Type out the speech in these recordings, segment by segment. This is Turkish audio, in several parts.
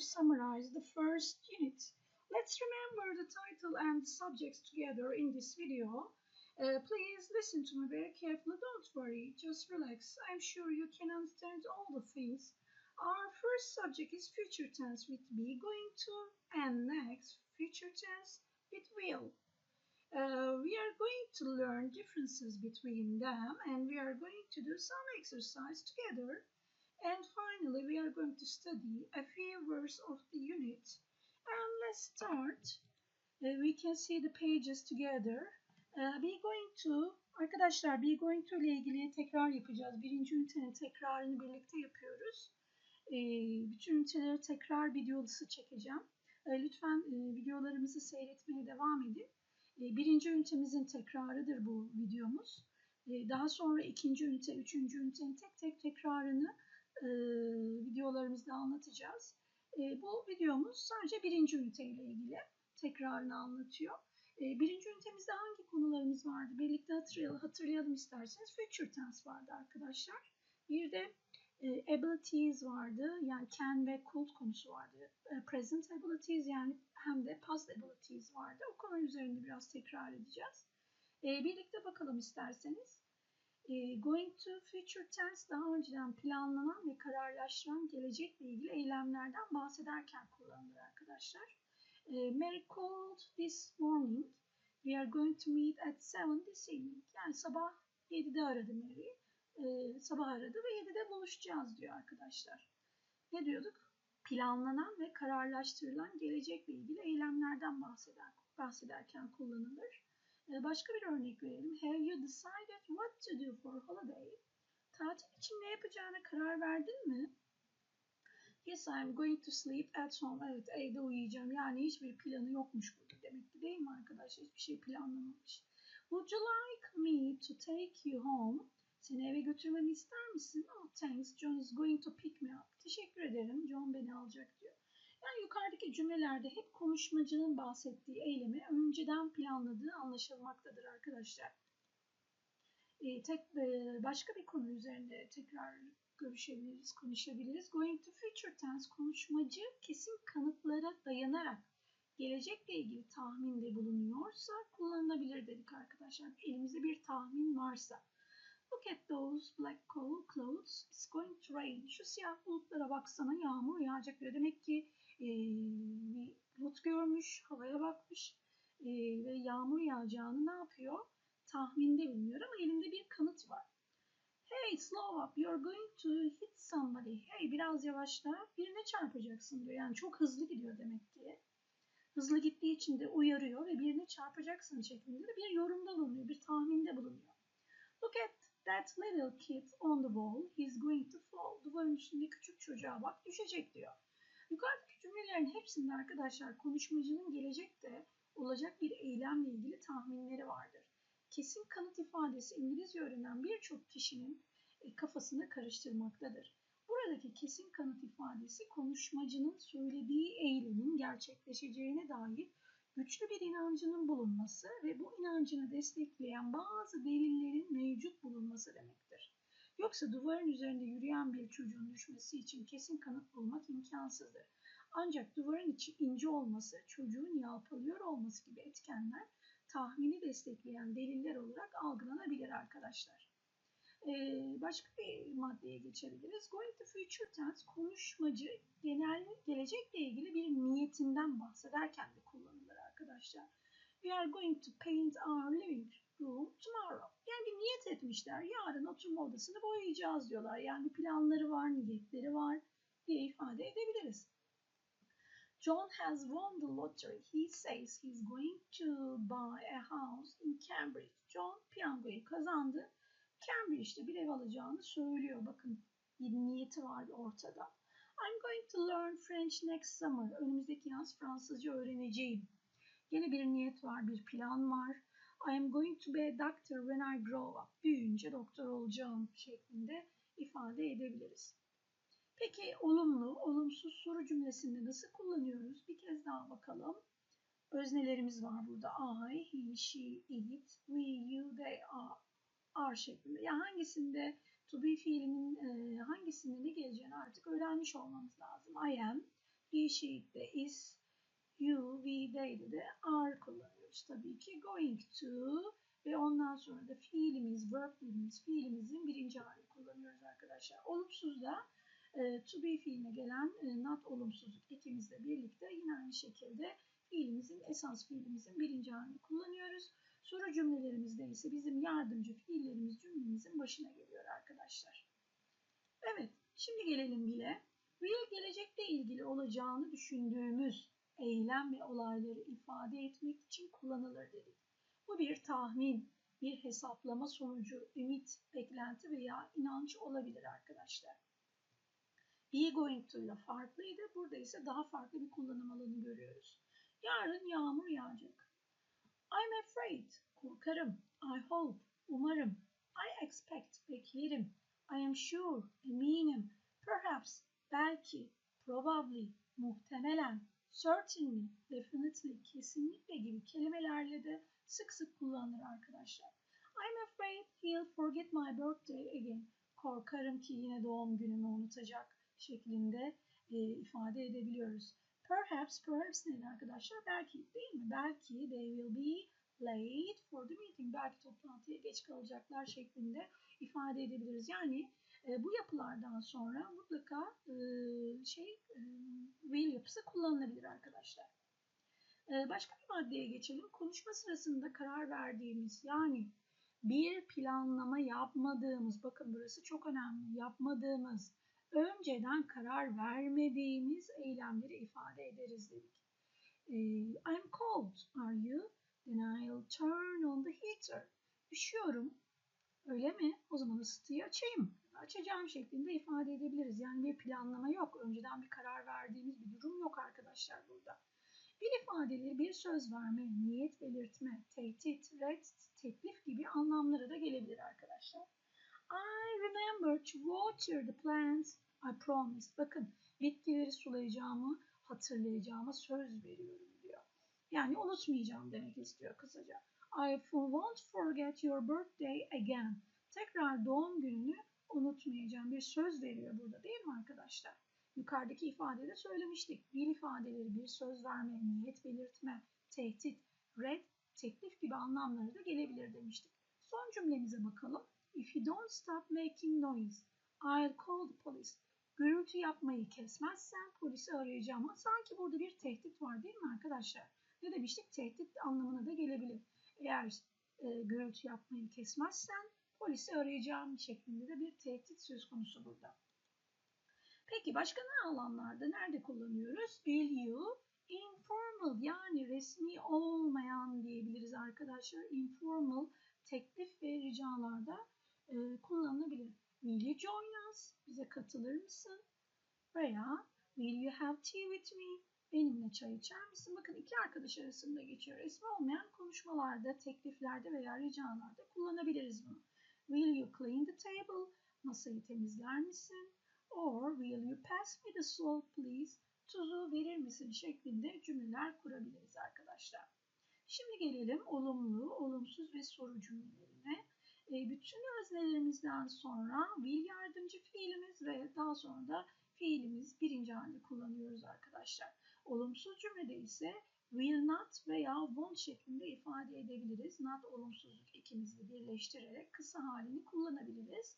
to summarize the first unit. Let's remember the title and subjects together in this video. Uh, please listen to me very carefully. Don't worry, just relax. I'm sure you can understand all the things. Our first subject is future tense with be going to, and next future tense with will. Uh, we are going to learn differences between them and we are going to do some exercise together. And finally, we are going to study a few words of the unit. And let's start. Uh, we can see the pages together. Uh, be going to, arkadaşlar be going to ile ilgili tekrar yapacağız. Birinci ünitenin tekrarını birlikte yapıyoruz. E, bütün üniteleri tekrar videosu çekeceğim. E, lütfen e, videolarımızı seyretmeye devam edin. E, birinci ünitemizin tekrarıdır bu videomuz. E, daha sonra ikinci ünite, üçüncü ünitenin tek tek tekrarını e, videolarımızda anlatacağız. E, bu videomuz sadece birinci ünite ile ilgili tekrarını anlatıyor. E, birinci ünitemizde hangi konularımız vardı? Birlikte hatırlayalım, hatırlayalım isterseniz. Future tense vardı arkadaşlar. Bir de e, abilities vardı. Yani can ve could konusu vardı. E, present abilities yani hem de past abilities vardı. O konu üzerinde biraz tekrar edeceğiz. E, birlikte bakalım isterseniz. E, going to future tense daha önceden planlanan ve kararlaştıran gelecekle ilgili eylemlerden bahsederken kullanılır arkadaşlar. E, Mary called this morning. We are going to meet at 7 this evening. Yani sabah 7'de aradı Mary. E, sabah aradı ve 7'de buluşacağız diyor arkadaşlar. Ne diyorduk? Planlanan ve kararlaştırılan gelecekle ilgili eylemlerden bahseder, bahsederken kullanılır. Başka bir örnek verelim. Have you decided what to do for holiday? Tatil için ne yapacağına karar verdin mi? Yes, I'm going to sleep at home. Evet, evde uyuyacağım. Yani hiçbir planı yokmuş burada demek ki değil mi arkadaşlar? Hiçbir şey planlamamış. Would you like me to take you home? Seni eve götürmemi ister misin? Oh, thanks. John is going to pick me up. Teşekkür ederim. John beni alacak diyor. Yani yukarıdaki cümlelerde hep konuşmacının bahsettiği eylemi önceden planladığı anlaşılmaktadır arkadaşlar. Ee, tek e, başka bir konu üzerinde tekrar görüşebiliriz, konuşabiliriz. Going to future tense konuşmacı kesin kanıtlara dayanarak gelecekle ilgili tahminde bulunuyorsa kullanılabilir dedik arkadaşlar. Elimizde bir tahmin varsa. Look at those black clouds. It's going to rain. Şu siyah bulutlara baksana yağmur yağacak diyor. Demek ki e, bir bulut görmüş, havaya bakmış e, ve yağmur yağacağını ne yapıyor? Tahminde bulunuyor ama elinde bir kanıt var. Hey slow up, you're going to hit somebody. Hey biraz yavaşla, birine çarpacaksın diyor. Yani çok hızlı gidiyor demek ki. Hızlı gittiği için de uyarıyor ve birine çarpacaksın şeklinde de bir yorumda bulunuyor, bir tahminde bulunuyor. Look at that little kid on the wall. He's going to fall. Duvarın üstünde küçük çocuğa bak düşecek diyor. Yukarıdaki cümlelerin hepsinde arkadaşlar konuşmacının gelecekte olacak bir eylemle ilgili tahminleri vardır. Kesin kanıt ifadesi İngilizce öğrenen birçok kişinin e, kafasını karıştırmaktadır. Buradaki kesin kanıt ifadesi konuşmacının söylediği eylemin gerçekleşeceğine dair güçlü bir inancının bulunması ve bu inancını destekleyen bazı delillerin mevcut bulunması demektir. Yoksa duvarın üzerinde yürüyen bir çocuğun düşmesi için kesin kanıt bulmak imkansızdır. Ancak duvarın içi ince olması, çocuğun yalpalıyor olması gibi etkenler tahmini destekleyen deliller olarak algılanabilir arkadaşlar. Ee, başka bir maddeye geçebiliriz. Going to future tense konuşmacı genel gelecekle ilgili bir niyetinden bahsederken de kullanılır arkadaşlar. We are going to paint our living room tomorrow. Yani bir niyet etmişler. Yarın oturma odasını boyayacağız diyorlar. Yani planları var, niyetleri var diye ifade edebiliriz. John has won the lottery. He says he's going to buy a house in Cambridge. John piyangoyu kazandı. Cambridge'de bir ev alacağını söylüyor. Bakın bir niyeti var ortada. I'm going to learn French next summer. Önümüzdeki yaz Fransızca öğreneceğim. Yine bir niyet var, bir plan var. I am going to be a doctor when I grow up. Büyüyünce doktor olacağım şeklinde ifade edebiliriz. Peki olumlu, olumsuz soru cümlesinde nasıl kullanıyoruz? Bir kez daha bakalım. Öznelerimiz var burada. I, he, she, it, we, you, they, are, are şeklinde. Ya hangisinde to be fiilinin e, hangisinde ne geleceğini artık öğrenmiş olmamız lazım. I am, he, she'de is, you, we, they'de de are kullanıyoruz tabii ki. Going to ve ondan sonra da fiilimiz, verb'lerimiz, fiilimizin birinci hali kullanıyoruz arkadaşlar. Olumsuz da e, to be fiiline gelen e, not olumsuzluk ikimizle birlikte yine aynı şekilde fiilimizin, esas fiilimizin birinci halini kullanıyoruz. Soru cümlelerimizde ise bizim yardımcı fiillerimiz cümlemizin başına geliyor arkadaşlar. Evet, şimdi gelelim bile. Will gelecekle ilgili olacağını düşündüğümüz eylem ve olayları ifade etmek için kullanılır dedik. Bu bir tahmin, bir hesaplama sonucu, ümit, beklenti veya inanç olabilir arkadaşlar. Be going to ile farklıydı. Burada ise daha farklı bir kullanım alanı görüyoruz. Yarın yağmur yağacak. I'm afraid, korkarım. I hope, umarım. I expect, beklerim. I am sure, eminim. Perhaps, belki. Probably, muhtemelen. Certainly, definitely, kesinlikle gibi kelimelerle de sık sık kullanılır arkadaşlar. I'm afraid he'll forget my birthday again. Korkarım ki yine doğum günümü unutacak şeklinde e, ifade edebiliyoruz. Perhaps, perhaps nedir arkadaşlar? Belki değil mi? Belki they will be late for the meeting. Belki toplantıya geç kalacaklar şeklinde ifade edebiliriz. Yani bu yapılardan sonra mutlaka şey e, yapısı kullanılabilir arkadaşlar. Başka bir maddeye geçelim. Konuşma sırasında karar verdiğimiz yani bir planlama yapmadığımız, bakın burası çok önemli, yapmadığımız, önceden karar vermediğimiz eylemleri ifade ederiz dedik. I'm cold, are you? Then I'll turn on the heater. Üşüyorum. Öyle mi? O zaman ısıtıyı açayım. Açacağım şeklinde ifade edebiliriz. Yani bir planlama yok. Önceden bir karar verdiğimiz bir durum yok arkadaşlar burada. Bir ifadeleri bir söz verme, niyet belirtme, tehdit, red, teklif gibi anlamlara da gelebilir arkadaşlar. I remember to water the plants. I promised. Bakın bitkileri sulayacağımı, hatırlayacağıma söz veriyorum diyor. Yani unutmayacağım demek istiyor kısaca. I won't forget your birthday again. Tekrar doğum gününü unutmayacağım bir söz veriyor burada değil mi arkadaşlar? Yukarıdaki ifadede söylemiştik. Bir ifadeleri bir söz verme, niyet belirtme, tehdit, red, teklif gibi anlamları da gelebilir demiştik. Son cümlemize bakalım. If you don't stop making noise, I'll call the police. Gürültü yapmayı kesmezsen polisi arayacağım. Sanki burada bir tehdit var değil mi arkadaşlar? Ne demiştik? Tehdit anlamına da gelebilir. Eğer e, gürültü yapmayı kesmezsen polisi arayacağım şeklinde de bir tehdit söz konusu burada. Peki başka ne alanlarda nerede kullanıyoruz? Will you informal yani resmi olmayan diyebiliriz arkadaşlar. Informal teklif ve ricalarda e, kullanılabilir. Will you join us? Bize katılır mısın? Veya will you have tea with me? Benimle çay içer misin? Bakın iki arkadaş arasında geçiyor. Resmi olmayan konuşmalarda, tekliflerde veya ricalarda kullanabiliriz bunu. Will you clean the table? Masayı temizler misin? Or will you pass me the salt please? Tuzu verir misin şeklinde cümleler kurabiliriz arkadaşlar. Şimdi gelelim olumlu, olumsuz ve soru cümlelerine. E, bütün öznelerimizden sonra will yardımcı fiilimiz ve daha sonra da fiilimiz birinci halde kullanıyoruz arkadaşlar. Olumsuz cümlede ise will not veya won't şeklinde ifade edebiliriz. Not olumsuzluk ikimizi birleştirerek kısa halini kullanabiliriz.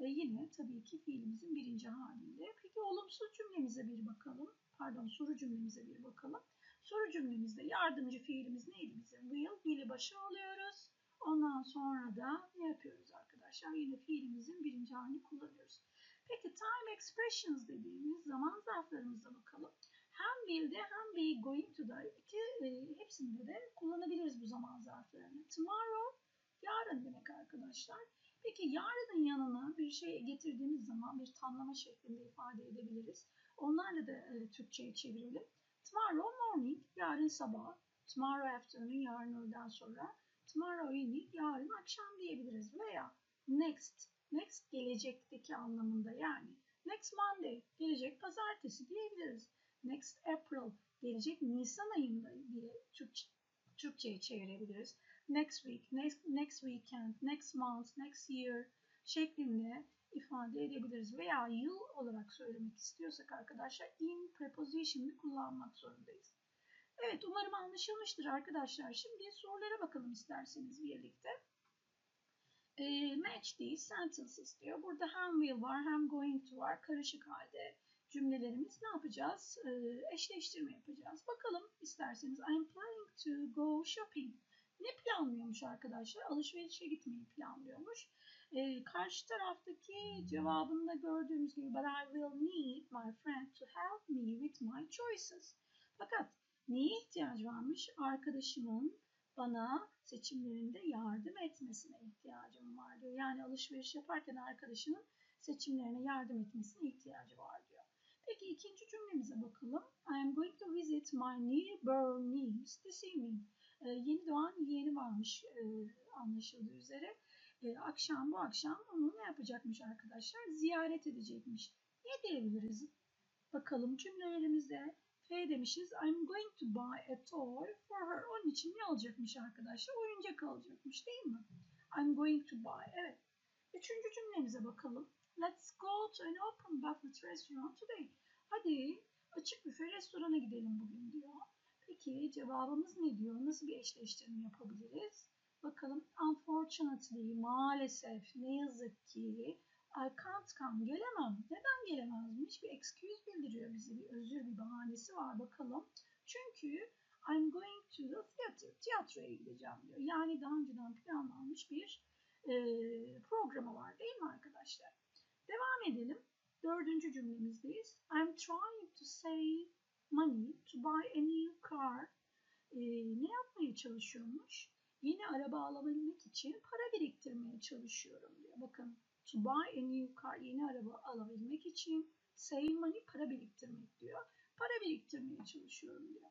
Ve yine tabii ki fiilimizin birinci haliyle. Peki olumsuz cümlemize bir bakalım. Pardon soru cümlemize bir bakalım. Soru cümlemizde yardımcı fiilimiz neydi bizim? Will, will'i başa alıyoruz. Ondan sonra da ne yapıyoruz arkadaşlar? Yine fiilimizin birinci halini kullanıyoruz. Peki time expressions dediğimiz zaman zarflarımıza bakalım. Hem will'de hem be going to'da iki, e, hepsinde de kullanabiliriz bu zaman zarflarını. Tomorrow yarın demek arkadaşlar. Peki yarının yanına bir şey getirdiğimiz zaman bir tamlama şeklinde ifade edebiliriz. Onlarla da e, Türkçe'ye çevirelim. Tomorrow morning, yarın sabah. Tomorrow afternoon, yarın öğleden sonra. Tomorrow evening, yarın akşam diyebiliriz. Veya next, next gelecekteki anlamında yani. Next Monday, gelecek pazartesi diyebiliriz. Next April, gelecek Nisan ayında diye Türkçe, Türkçe'ye çevirebiliriz next week, next, next weekend, next month, next year şeklinde ifade edebiliriz. Veya yıl olarak söylemek istiyorsak arkadaşlar in preposition'ı kullanmak zorundayız. Evet umarım anlaşılmıştır arkadaşlar. Şimdi sorulara bakalım isterseniz birlikte. E, match these sentences diyor. Burada hem will var hem going to var. Karışık halde cümlelerimiz ne yapacağız? E, eşleştirme yapacağız. Bakalım isterseniz I'm planning to go shopping. Ne planlıyormuş arkadaşlar? Alışverişe gitmeyi planlıyormuş. E, karşı taraftaki cevabında gördüğümüz gibi But I will need my friend to help me with my choices. Fakat neye ihtiyaç varmış? Arkadaşımın bana seçimlerinde yardım etmesine ihtiyacım var diyor. Yani alışveriş yaparken arkadaşının seçimlerine yardım etmesine ihtiyacı var ikinci cümlemize bakalım. I am going to visit my newborn niece this evening. Ee, yeni doğan yeğeni varmış e, anlaşıldığı üzere. E, akşam bu akşam onu ne yapacakmış arkadaşlar? Ziyaret edecekmiş. Ne diyebiliriz? Bakalım cümlelerimize. F demişiz. I'm going to buy a toy for her. Onun için ne alacakmış arkadaşlar? Oyuncak alacakmış değil mi? I'm going to buy. Evet. Üçüncü cümlemize bakalım. Let's go to an open buffet restaurant today. Hadi açık büfe restorana gidelim bugün diyor. Peki cevabımız ne diyor? Nasıl bir eşleştirme yapabiliriz? Bakalım. Unfortunately, maalesef, ne yazık ki I can't come, gelemem. Neden gelemezmiş? Bir excuse bildiriyor bize. Bir özür, bir bahanesi var. Bakalım. Çünkü I'm going to the theater. Tiyatroya gideceğim diyor. Yani daha önceden planlanmış bir e, programı var değil mi arkadaşlar? Devam edelim. Dördüncü cümlemizdeyiz. I'm trying to save money to buy a new car. E, ne yapmaya çalışıyormuş? Yeni araba alabilmek için para biriktirmeye çalışıyorum diyor. Bakın to buy a new car yeni araba alabilmek için save money para biriktirmek diyor. Para biriktirmeye çalışıyorum diyor.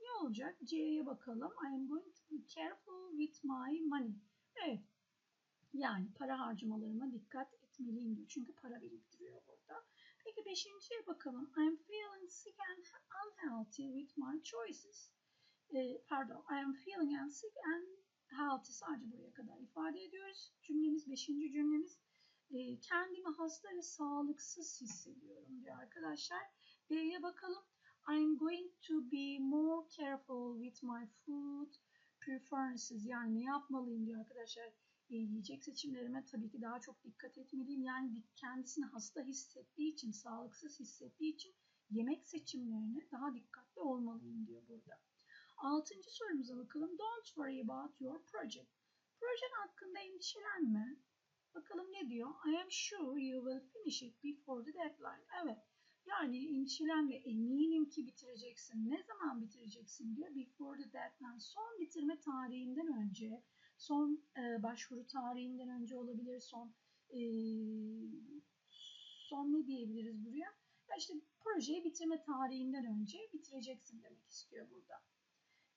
Ne olacak? C'ye bakalım. I am going to be careful with my money. Evet. Yani para harcamalarıma dikkat etmeliyim diyor. Çünkü para biriktiriyor burada. Peki beşinciye bakalım. I am feeling sick and unhealthy with my choices. E, pardon. I am feeling unsick and healthy. Sadece buraya kadar ifade ediyoruz. Cümlemiz beşinci cümlemiz. E, kendimi hasta ve sağlıksız hissediyorum diyor arkadaşlar. B'ye bakalım. I'm going to be more careful with my food preferences. Yani ne yapmalıyım diyor arkadaşlar. E, yiyecek seçimlerime tabii ki daha çok dikkat etmeliyim. Yani kendisini hasta hissettiği için, sağlıksız hissettiği için yemek seçimlerine daha dikkatli olmalıyım diyor burada. Altıncı sorumuza bakalım. Don't worry about your project. Projen hakkında endişelenme. Bakalım ne diyor? I am sure you will finish it before the deadline. Evet. Yani endişelenme eminim ki bitireceksin. Ne zaman bitireceksin diyor. Before the deadline. Son bitirme tarihinden önce. Son e, başvuru tarihinden önce olabilir. Son e, son ne diyebiliriz buraya? Ya işte projeyi bitirme tarihinden önce bitireceksin demek istiyor burada.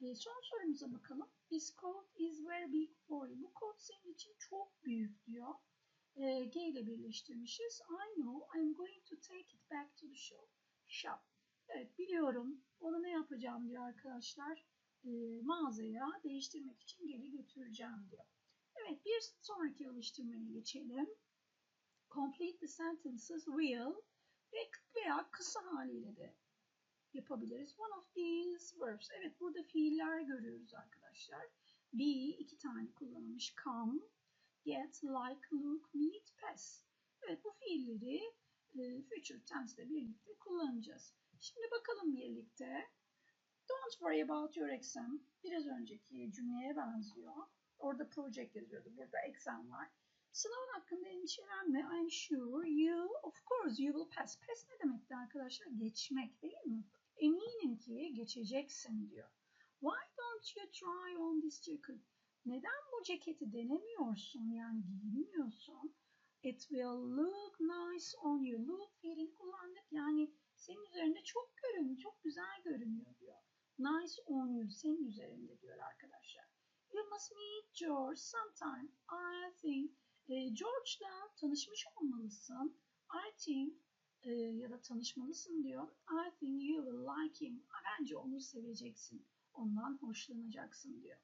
E, son sorumuza bakalım. This code is very big for you. Bu kod senin için çok büyük diyor. E, G ile birleştirmişiz. I know I'm going to take it back to the shop. shop. Evet biliyorum. Onu ne yapacağım diyor arkadaşlar. E, mağazaya değiştirmek için geri götüreceğim diyor. Evet bir sonraki alıştırmaya geçelim. Complete the sentences will veya kısa haliyle de yapabiliriz. One of these verbs. Evet burada fiiller görüyoruz arkadaşlar. Be iki tane kullanılmış. Come, get, like, look, meet, pass. Evet bu fiilleri e, future tense ile birlikte kullanacağız. Şimdi bakalım birlikte. Don't worry about your exam. Biraz önceki cümleye benziyor. Orada project yazıyordu. Burada exam var. Sınavın hakkında endişelenme. I'm sure you, of course you will pass. Pass ne demekti arkadaşlar? Geçmek değil mi? Eminim ki geçeceksin diyor. Why don't you try on this jacket? Neden bu ceketi denemiyorsun yani giymiyorsun? It will look nice on you. Look fiilini kullandık yani senin üzerinde çok görünüyor, çok güzel görünüyor diyor. Nice on you, senin üzerinde diyor arkadaşlar. You must meet George sometime. I think e, George'la tanışmış olmalısın. I think e, ya da tanışmalısın diyor. I think you will like him. Bence onu seveceksin. Ondan hoşlanacaksın diyor.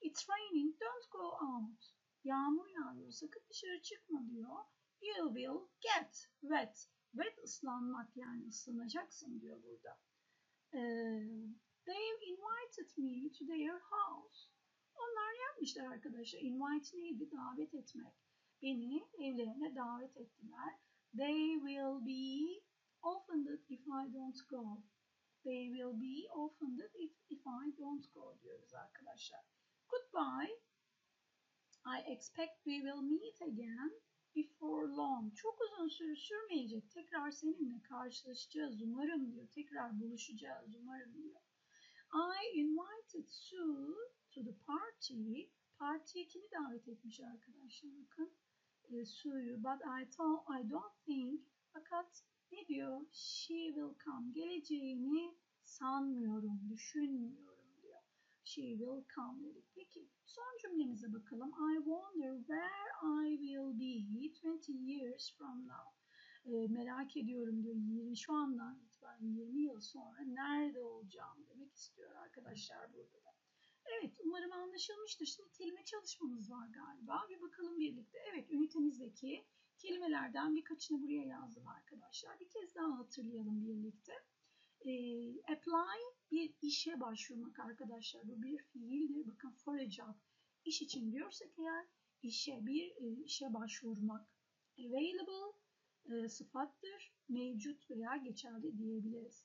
It's raining. Don't go out. Yağmur yağıyor. Sakın dışarı çıkma diyor. You will get wet. Wet ıslanmak yani ıslanacaksın diyor burada. Ee, They've invited me to their house. Onlar yapmışlar arkadaşlar. Invite neydi? Davet etmek. Beni evlerine davet ettiler. They will be offended if I don't go. They will be offended if, if I don't go diyoruz arkadaşlar. Goodbye. I expect we will meet again before long. Çok uzun süre sürmeyecek. Tekrar seninle karşılaşacağız umarım diyor. Tekrar buluşacağız umarım diyor. I invited Sue to the party. Partiye kimi davet etmiş arkadaşlar bakın. E, Sue'yu. But I, thought, I don't think. Fakat ne diyor? She will come. Geleceğini sanmıyorum, düşünmüyorum diyor. She will come dedik. Peki son cümlemize bakalım. I wonder where I will be 20 years from now. E, merak ediyorum diyor. 20, şu andan itibaren 20 yıl sonra nerede olacağım demek istiyor arkadaşlar burada da. Evet umarım anlaşılmıştır. Şimdi kelime çalışmamız var galiba. Bir bakalım birlikte. Evet ünitemizdeki kelimelerden birkaçını buraya yazdım arkadaşlar. Bir kez daha hatırlayalım birlikte. E, apply bir işe başvurmak arkadaşlar. Bu bir fiildir. Bakın for a job. İş için diyorsak eğer işe bir e, işe başvurmak. Available e, sıfattır. Mevcut veya geçerli diyebiliriz.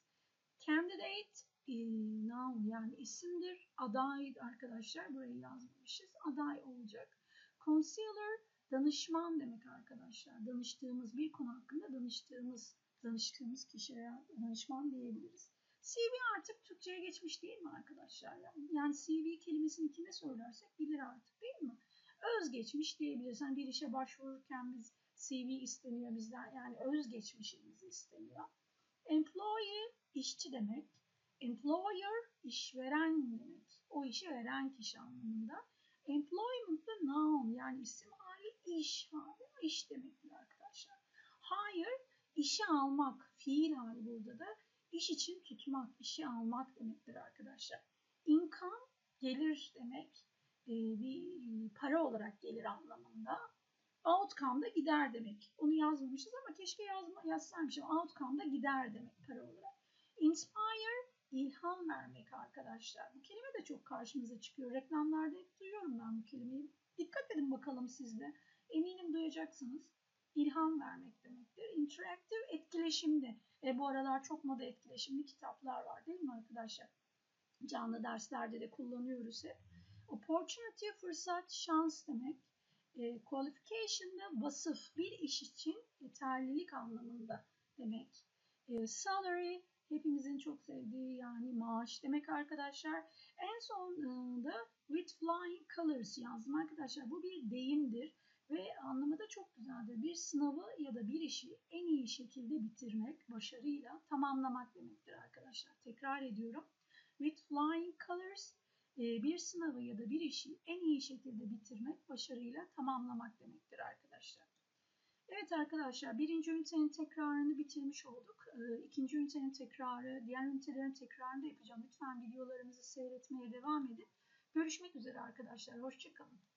Candidate e, noun yani isimdir. Aday arkadaşlar burayı yazmamışız. Aday olacak. Concealer danışman demek arkadaşlar. Danıştığımız bir konu hakkında danıştığımız danıştığımız kişiye danışman diyebiliriz. CV artık Türkçe'ye geçmiş değil mi arkadaşlar? Yani, CV kelimesini kime söylersek bilir artık değil mi? Özgeçmiş diyebiliriz. Yani bir işe başvururken biz CV isteniyor bizden. Yani özgeçmişimizi isteniyor. Employee işçi demek. Employer işveren demek. O işi veren kişi anlamında. Employment da noun yani isim hali iş hali iş demektir arkadaşlar. Hire işe almak fiil hali burada da iş için tutmak, işe almak demektir arkadaşlar. Income gelir demek. Ee, bir para olarak gelir anlamında. Outcome da gider demek. Onu yazmamışız ama keşke yazma, yazsaymışım. Outcome da gider demek para olarak. Inspire ilham vermek arkadaşlar. Bu kelime de çok karşımıza çıkıyor. Reklamlarda hep duyuyorum ben bu kelimeyi. Dikkat edin bakalım siz de. Eminim duyacaksınız. İlham vermek demektir. Interactive etkileşimde. E, bu aralar çok moda etkileşimli kitaplar var değil mi arkadaşlar? Canlı derslerde de kullanıyoruz hep. Opportunity fırsat, şans demek. E, qualification da vasıf, bir iş için yeterlilik anlamında demek. E, salary hepimizin çok sevdiği yani maaş demek arkadaşlar. En son e, da with flying colors yazdım arkadaşlar. Bu bir deyimdir ve anlamı da çok güzeldir. Bir sınavı ya da bir işi en iyi şekilde bitirmek, başarıyla tamamlamak demektir arkadaşlar. Tekrar ediyorum. With flying colors bir sınavı ya da bir işi en iyi şekilde bitirmek, başarıyla tamamlamak demektir arkadaşlar. Evet arkadaşlar birinci ünitenin tekrarını bitirmiş olduk. İkinci ünitenin tekrarı, diğer ünitelerin tekrarını da yapacağım. Lütfen videolarımızı seyretmeye devam edin. Görüşmek üzere arkadaşlar. Hoşçakalın.